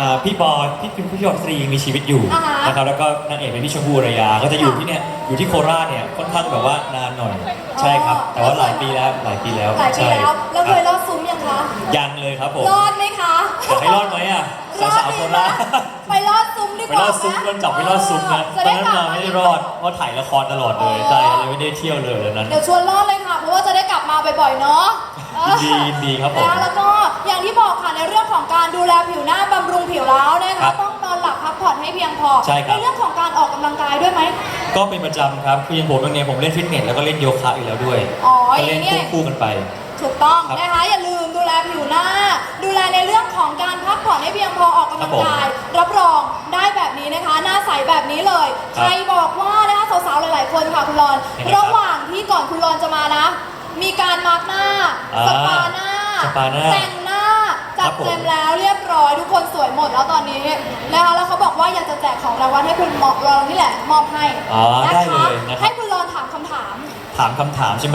อ่าพี่บอยพี่พี่พี่บอยตรีมีชีวิตอยู่อ่าฮะ นะครับแล้วก็นางเอกเป็นพี่ชมพู่อารยา ก็จะอยู่ค่ะที่เนี่ยอยู่ที่โคราชเนี่ยค่อนข้างแบบว่านานหน่อยใช่ครับ แต่ว่าหลายปีแล้วหลายปีแล้วหลายปีใช่แล้วเราเคยครรับอดซุ้มยังคะยังเลยครับผมรอดไหมคะอยากให้รอดไหมอะสาวๆโคราชไปรอดซุ้มดีกไปว่ารอดซุ้มโดนจับไปรอดซุ้มนะจะตอนได้นั้นกลัมาบไม่ได้รอดเพราะถ่ายละครตลอดเลยใช่เลยไม่ได้เที่ยวเลยตอนนั้น เดี๋ยวชวนรอดเลยค่ะ เพราะว่าจะได้กลับมาบ่อยๆเนาะยินดียินดีครับผม นะแล้วก็อย่างที่บอกค่ะในเรื่องของการดูแลผิวหน้าบำรุงผิวแล้วนะ ครัคะบต้องนอนหลับพักผ่อนให้เพียงพอใช่ครับเรื่องของการออกกำลังกายด้วยไหมก็เป็นประจำครับคืออย่างผมเนี่ยผมเล่นฟิตเนสแล้วก็เล่นโยคะอยู่แล้วด้วยอ๋อก็เล่นอย่างนี้ควบคู่กันไป ถูกต้องครับนะคะอย่าลืมดูแลผิวหน้า ดูแลในเรื่องของการพักผ่อนให้เพียงพอออกกำลังกาย รับรองได้แบบนี้นะคะ หน้าใสแบบนี้เลย ครับใครบอกว่านะคะสาวๆหลาย ๆ คนค่ะคุณรอน ยังไงครับระหว่างที่ก่อนคุณรอนจะมานะ มีการมาร์กหน้าอ่าสปาหน้าสปาหน้าแต่งหน้าจัครัดบผม เต็มแล้วเรียบร้อยทุกคนสวยหมดแล้วตอนนี้ แจกของรางวัลให้คุณรอนนี่แหละมอบให้อ๋อนะได้คะเลยนะครับ ให้คุณรอนถามคำถาม ถามคำถามใช่ไหม